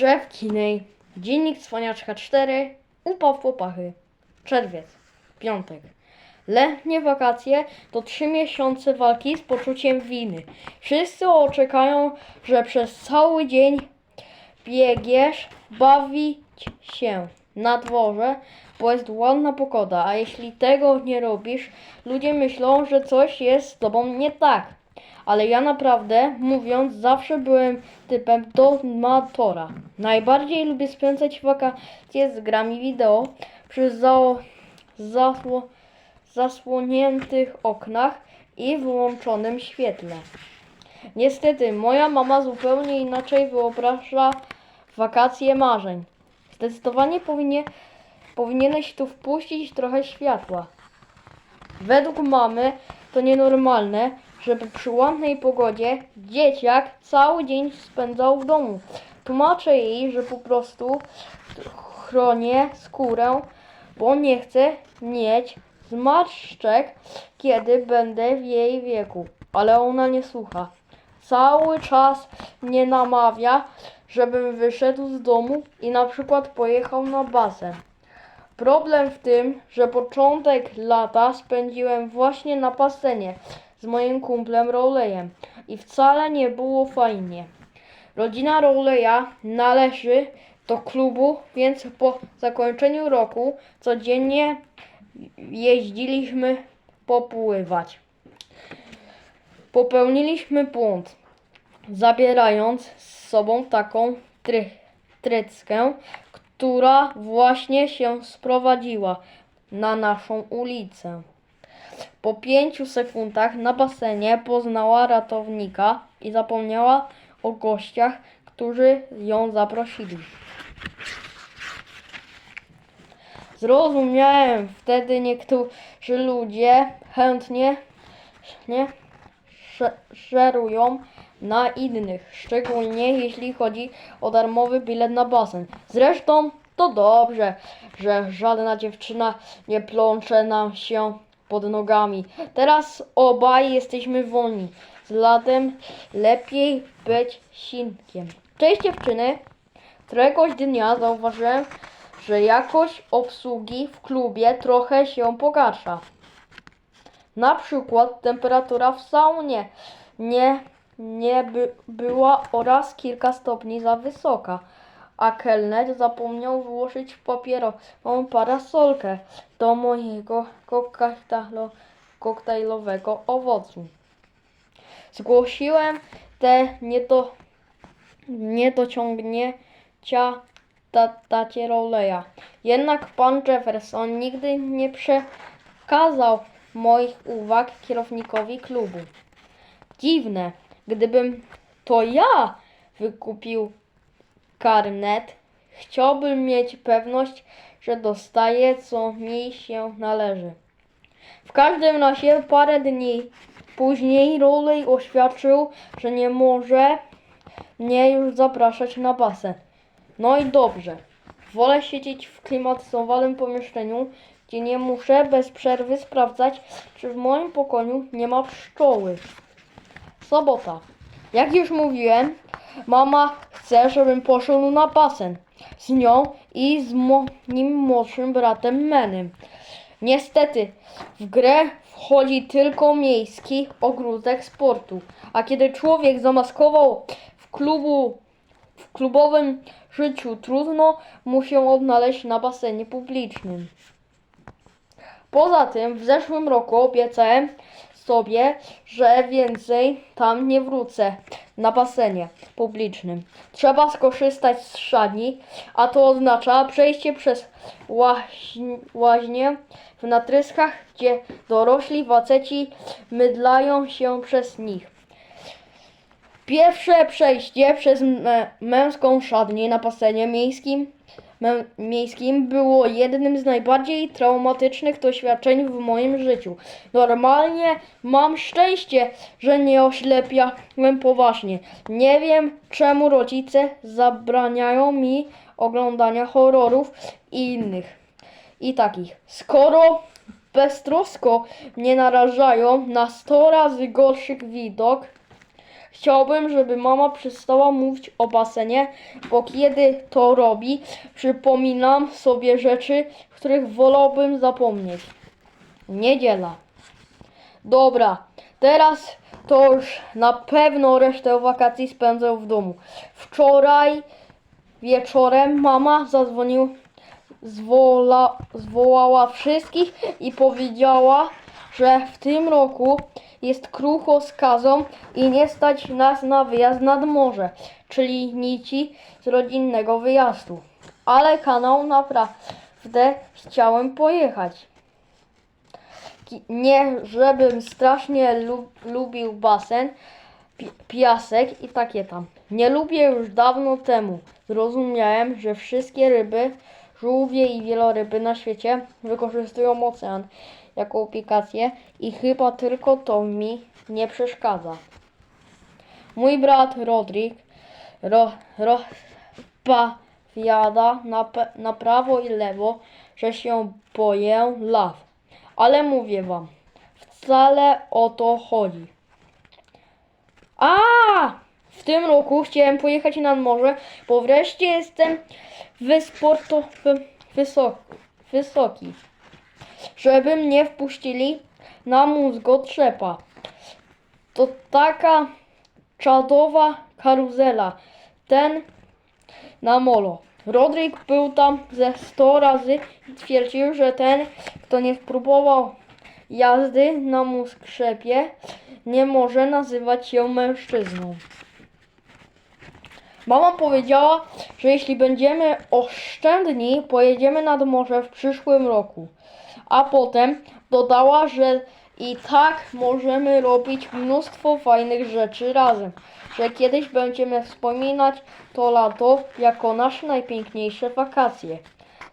Jeff Kinney, Dziennik Cwaniaczka 4, Upał w popachy, Czerwiec, Piątek. Letnie wakacje to trzy miesiące walki z poczuciem winy. Wszyscy oczekają, że przez cały dzień biegniesz bawić się na dworze, bo jest ładna pogoda, a jeśli tego nie robisz, ludzie myślą, że coś jest z tobą nie tak. Ale ja naprawdę, mówiąc, zawsze byłem typem domatora. Najbardziej lubię spędzać wakacje z grami wideo przy za- zasło- zasłoniętych oknach i wyłączonym świetle. Niestety, moja mama zupełnie inaczej wyobraża wakacje marzeń. Zdecydowanie powinie, powinieneś tu wpuścić trochę światła. Według mamy to nienormalne, żeby przy ładnej pogodzie dzieciak cały dzień spędzał w domu. Tłumaczę jej, że po prostu chronię skórę, bo nie chcę mieć zmarszczek, kiedy będę w jej wieku. Ale ona nie słucha. Cały czas mnie namawia, żebym wyszedł z domu i na przykład pojechał na basen. Problem w tym, że początek lata spędziłem właśnie na basenie z moim kumplem Rowleyem i wcale nie było fajnie. Rodzina Rowleya należy do klubu, więc po zakończeniu roku codziennie jeździliśmy popływać. Popełniliśmy błąd, zabierając z sobą taką try, tryckę, która właśnie się sprowadziła na naszą ulicę. Po pięciu sekundach na basenie poznała ratownika i zapomniała o gościach, którzy ją zaprosili. Zrozumiałem wtedy niektórzy ludzie chętnie nie, sze- szerują na innych, szczególnie jeśli chodzi o darmowy bilet na basen. Zresztą to dobrze, że żadna dziewczyna nie plącze nam się pod nogami. Teraz obaj jesteśmy wolni. Z latem lepiej być sinkiem. Cześć dziewczyny. Któregoś dnia zauważyłem, że jakość obsługi w klubie trochę się pogarsza. Na przykład temperatura w saunie nie, nie by, była oraz kilka stopni za wysoka, a kelner zapomniał włożyć papierową parasolkę do mojego koktajlo, koktajlowego owocu. Zgłosiłem te niedo, niedociągnięcia ta, tacie Rowleya. Jednak pan Jefferson nigdy nie przekazał moich uwag kierownikowi klubu. Dziwne, gdybym to ja wykupił karnet, chciałbym mieć pewność, że dostaję co mi się należy. W każdym razie parę dni później Rowley oświadczył, że nie może mnie już zapraszać na basen. No i dobrze. Wolę siedzieć w klimatyzowanym pomieszczeniu, gdzie nie muszę bez przerwy sprawdzać, czy w moim pokoju nie ma pszczoły. Sobota. Jak już mówiłem, mama chce, żebym poszedł na basen z nią i z moim młodszym bratem Menem. Niestety, w grę wchodzi tylko miejski ogródek sportu, a kiedy człowiek zamaskował w klubu w klubowym życiu trudno mu się odnaleźć na basenie publicznym. Poza tym w zeszłym roku obiecałem sobie, że więcej tam nie wrócę na basenie publicznym. Trzeba skorzystać z szani, a to oznacza przejście przez łaźnię w natryskach, gdzie dorośli faceci mydlają się przez nich. Pierwsze przejście przez mę- męską szatnię na basenie miejskim, miejskim było jednym z najbardziej traumatycznych doświadczeń w moim życiu. Normalnie mam szczęście, że nie oślepiałem poważnie. Nie wiem, czemu rodzice zabraniają mi oglądania horrorów i innych i takich. Skoro beztrosko mnie narażają na 100 razy gorszy widok, Chciałbym, żeby mama przestała mówić o basenie, bo kiedy to robi, przypominam sobie rzeczy, których wolałbym zapomnieć. Niedziela. Dobra, teraz to już na pewno resztę wakacji spędzę w domu. Wczoraj wieczorem mama zadzwonił, zwola, zwołała wszystkich i powiedziała, że w tym roku jest krucho z kazą i nie stać nas na wyjazd nad morze, czyli nici z rodzinnego wyjazdu. Ale kanał naprawdę chciałem pojechać. Nie, żebym strasznie lu- lubił basen, pi- piasek i takie tam. Nie lubię już dawno temu. Zrozumiałem, że wszystkie ryby, żółwie i wieloryby na świecie wykorzystują ocean jako aplikację i chyba tylko to mi nie przeszkadza. Mój brat Rodrik ro, rozpowiada na, na prawo i lewo, że się boję law. Ale mówię wam, wcale o to chodzi. A! W tym roku chciałem pojechać nad morze, bo wreszcie jestem wysportowy, wysok, wysoki. Żeby mnie wpuścili na mózgotrzepa. To taka czadowa karuzela. Ten na molo. Rodrik był tam ze 100 razy i twierdził, że ten, kto nie spróbował jazdy na muskrzepie, nie może nazywać się mężczyzną. Mama powiedziała, że jeśli będziemy oszczędni, pojedziemy nad morze w przyszłym roku. A potem dodała, że i tak możemy robić mnóstwo fajnych rzeczy razem. Że kiedyś będziemy wspominać to lato jako nasze najpiękniejsze wakacje.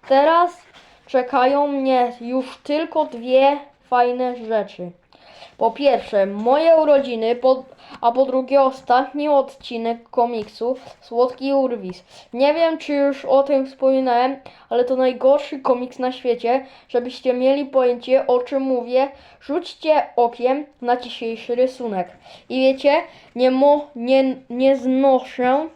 Teraz czekają mnie już tylko dwie fajne rzeczy. Po pierwsze, moje urodziny, po, a po drugie ostatni odcinek komiksu Słodki Urwis. Nie wiem, czy już o tym wspominałem, ale to najgorszy komiks na świecie. Żebyście mieli pojęcie, o czym mówię, rzućcie okiem na dzisiejszy rysunek. I wiecie, nie, mo, nie, nie znoszę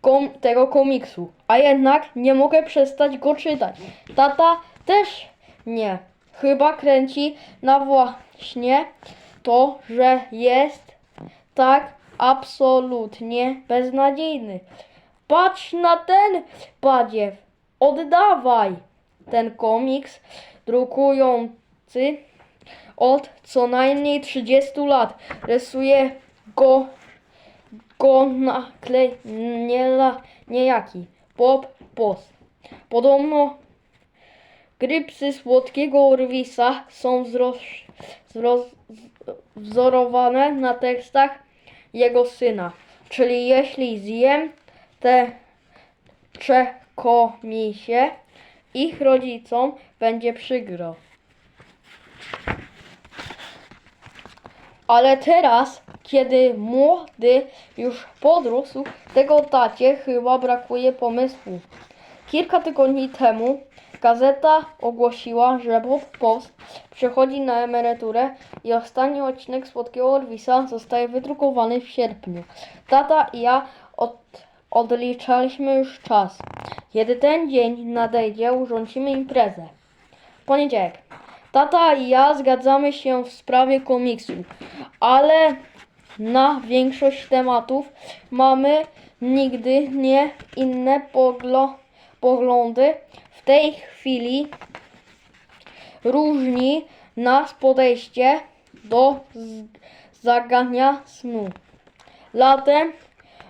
kom, tego komiksu, a jednak nie mogę przestać go czytać. Tata też nie. Chyba kręci na właśnie to, że jest tak absolutnie beznadziejny. Patrz na ten badziew, oddawaj ten komiks drukujący od co najmniej 30 lat. Rysuje go go naklej nie la, niejaki Bob Post. Podobno grypsy słodkiego Urwisa są wzorowane na tekstach jego syna. Czyli jeśli zjem te czekomisie, ich rodzicom będzie przykro. Ale teraz, kiedy młody już podrósł, tego tacie chyba brakuje pomysłu. Kilka tygodni temu gazeta ogłosiła, że Bob Post przechodzi na emeryturę i ostatni odcinek Słodkiego Orwisa zostaje wydrukowany w sierpniu. Tata i ja od, odliczaliśmy już czas. Kiedy ten dzień nadejdzie, urządzimy imprezę. Poniedziałek. Tata i ja zgadzamy się w sprawie komiksu, ale na większość tematów mamy nigdy nie inne poglo, poglądy. W tej chwili różni nas podejście do zagania snu. Latem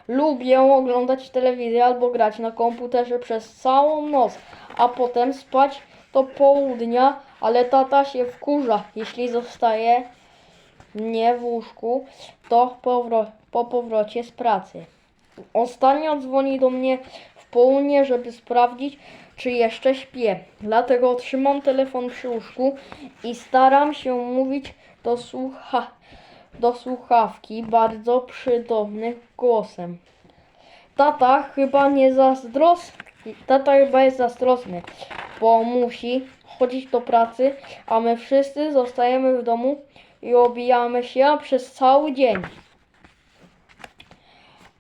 lubię oglądać telewizję albo grać na komputerze przez całą noc, a potem spać do południa, ale tata się wkurza, jeśli zostaje nie w łóżku, to powro- po powrocie z pracy. Ostatnio dzwoni do mnie w południe, żeby sprawdzić, czy jeszcze śpię. Dlatego trzymam telefon przy łóżku i staram się mówić do, słucha- do słuchawki bardzo przydomnym głosem. Tata chyba nie zazdrosny. Tata chyba jest zazdrosny, bo musi chodzić do pracy, a my wszyscy zostajemy w domu i obijamy się przez cały dzień.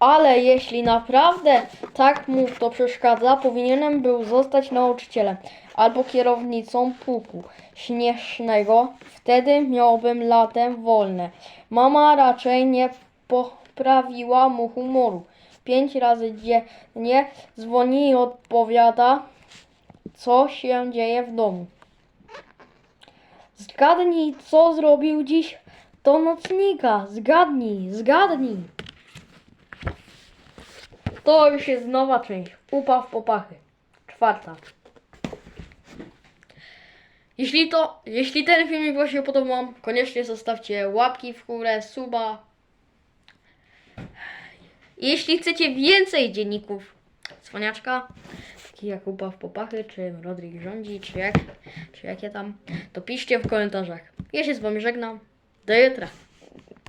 Ale jeśli naprawdę tak mu to przeszkadza, powinienem był zostać nauczycielem albo kierownicą pułku śnieżnego. Wtedy miałbym latem wolne. Mama raczej nie poprawiła mu humoru. Pięć razy dziennie dzwoni i odpowiada, co się dzieje w domu. Zgadnij, co zrobił dziś do nocnika. Zgadnij, zgadnij. To już jest nowa część. Upaw popachy. Czwarta. Jeśli to, jeśli ten filmik Wam się podobał, koniecznie zostawcie łapki w górę, suba. Jeśli chcecie więcej dzienników Cwaniaczka, takich jak Upaw Popachy, czy Rodrik rządzi, czy jak, czy jakie tam, to piszcie w komentarzach. Ja się z Wami żegnam. Do jutra.